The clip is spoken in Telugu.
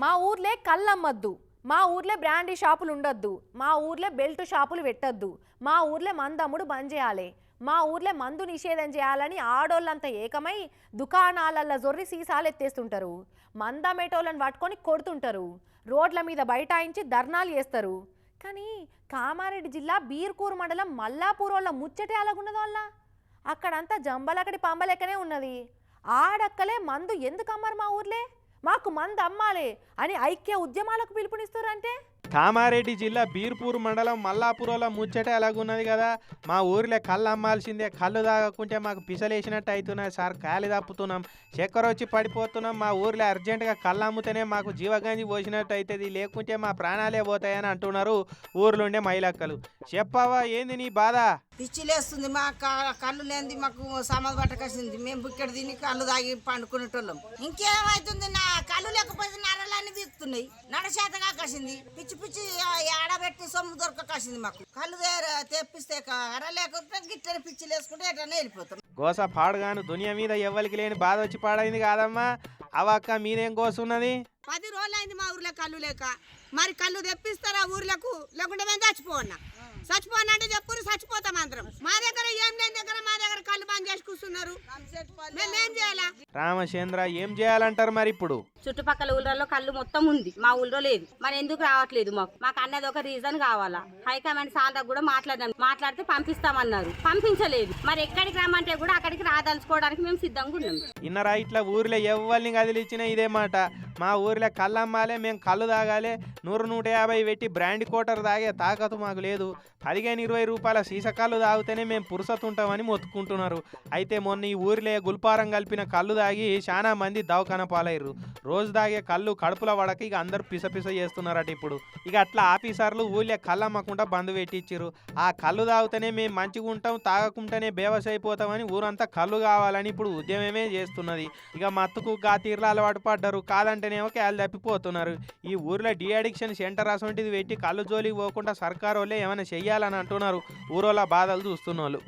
మా ఊర్లే కళ్ళమ్మద్దు. మా ఊర్లే బ్రాండీ షాపులు ఉండొద్దు. మా ఊర్లే బెల్ట్ షాపులు పెట్టొద్దు. మా ఊర్లే మందమ్ముడు బంద్ చేయాలి. మా ఊర్లే మందు నిషేధం చేయాలని ఆడోళ్ళంతా ఏకమై దుకాణాలల్లో జొర్రి సీసాలు ఎత్తేస్తుంటారు. మందమేటోళ్ళని పట్టుకొని కొడుతుంటారు. రోడ్ల మీద బైఠాయించి ధర్నాలు చేస్తారు. కానీ కామారెడ్డి జిల్లా బీర్కూరు మండలం మల్లాపూర్ వాళ్ళ ముచ్చటే అలాగున్నది వాళ్ళ. అక్కడంతా జంబలకడి పంబలెక్కనే ఉన్నది. ఆడక్కలే మందు ఎందుకు అమ్మారు మా ఊర్లే? మాకు మందు అమ్మాలి అని ఐక్య ఉద్యమాలకు పిలుపునిస్తారంటే? కామారెడ్డి జిల్లా బీర్పూర్ మండలం మల్లాపురంలో ముచ్చట ఎలాగున్నది కదా? మా ఊరిలో కళ్ళు అమ్మాల్సిందే కళ్ళు తాగకుంటే మాకు పిసలేసినట్టు అవుతున్నది సార్. కాలి తప్పుతున్నాం చక్కెర వచ్చి పడిపోతున్నాం. మా ఊరిలో అర్జెంటుగా కళ్ళు అమ్ముతేనే మాకు జీవగాంజి పోసినట్టు అవుతుంది లేకుంటే మా ప్రాణాలే పోతాయని అంటున్నారు ఊర్లుండే మహిళక్కలు. చెప్పావా ఏంది నీ బాధ? పిచ్చి లేస్తుంది మా క- కళ్ళు లేనిది మాకు సమాధి పట్టకసింది మేము బుక్కెడ తిని కళ్ళు తాగి పండుకునేటోళ్ళం. ఇంకేమైతుంది నా కళ్ళు లేకపోతే నరలన్నీ తీస్తున్నాయి నడచేత కాకసింది. పిచ్చి పిచ్చి ఆడబెట్టి సొమ్ము దొరకకసింది మాకు. కళ్ళు తెప్పిస్తే కర లేకపోతే గిట్టని పిచ్చి లేసుకుంటే ఎటన్నా వెళ్ళిపోతాం. గోస పాడుగాను దునియా మీద ఎవ్వరికి లేని బాధ వచ్చి పాడైంది కాదమ్మా. అవక్క మీదేం కోసున్నది పది రోజులైంది మా ఊర్లో కళ్ళు లేక. మరి కళ్ళు తెప్పిస్తారా ఊర్లకు? లేకుంటే మేము చచ్చిపోన్నా చచ్చిపోనా అంటే చెప్పురు చచ్చిపోతాం అందరం. మా దగ్గర ఏం లేని దగ్గర మా దగ్గర కళ్ళు బంద్ చేసి కూర్చున్నారు. మేము ఏం చేయాలా? రామచంద్ర ఏం చేయాలంటారు మరి ఇప్పుడు? చుట్టుపక్కల ఊళ్ళలో కళ్ళు మొత్తం ఉంది. మా ఊళ్ళో లేదు. మరి ఎందుకు రావట్లేదు మాకు? మాకు అన్నది ఒక రీజన్ కావాలా. హైకమాండ్ సార్లకు కూడా మాట్లాడాను మాట్లాడితే పంపిస్తామన్నారు. పంపించలేదు. మరి ఎక్కడికి రమ్మంటే కూడా అక్కడికి రాదలుచుకోవడానికి మేము సిద్ధంగా ఉన్నాం. ఇన్నరా ఇట్లా ఊర్లో ఎవరిని కదిలిచ్చినా ఇదే మాట. మా ఊర్లో కళ్ళమ్మాలే మేము కళ్ళు తాగాలి. నూరు నూట యాభై పెట్టి బ్రాండ్ కోటర్ తాగే తాకతు మాకు లేదు. పదిహేను ఇరవై రూపాయల సీసకాళ్ళు తాగితేనే మేము పురుసతుంటామని మొత్తుకుంటున్నారు. అయితే మొన్న ఈ ఊరిలో గుల్పారం కలిపిన కళ్ళు తాగి చాలా మంది దవకన పాలయ్యారు. రోజు తాగే కళ్ళు కడుపుల వడక ఇక అందరు పిస పిస చేస్తున్నారట ఇప్పుడు. ఇక అట్లా ఆఫీసర్లు ఊళ్ళో కళ్ళు అమ్మకుండా బంద్ పెట్టించారు ఆ కళ్ళు తాగితేనే మేము మంచిగా ఉంటాం తాగకుంటేనే బేవస్ అయిపోతామని ఊరంతా కళ్ళు కావాలని ఇప్పుడు ఉద్యమమే చేస్తున్నది. ఇక మత్తుకు గా తీర్ల అలవాటు పడ్డారు. కాదంటే కాదంటేనేమో క్యాలు తప్పిపోతున్నారు. ఈ ఊర్లో డి అడిక్షన్ సెంటర్ అసొంటిది పెట్టి కళ్ళు జోలికి పోకుండా సర్కారు వాళ్ళే ఏమైనా చెయ్యాలని అంటున్నారు. ఊరోళ్ళ బాధలు చూస్తున్న వాళ్ళు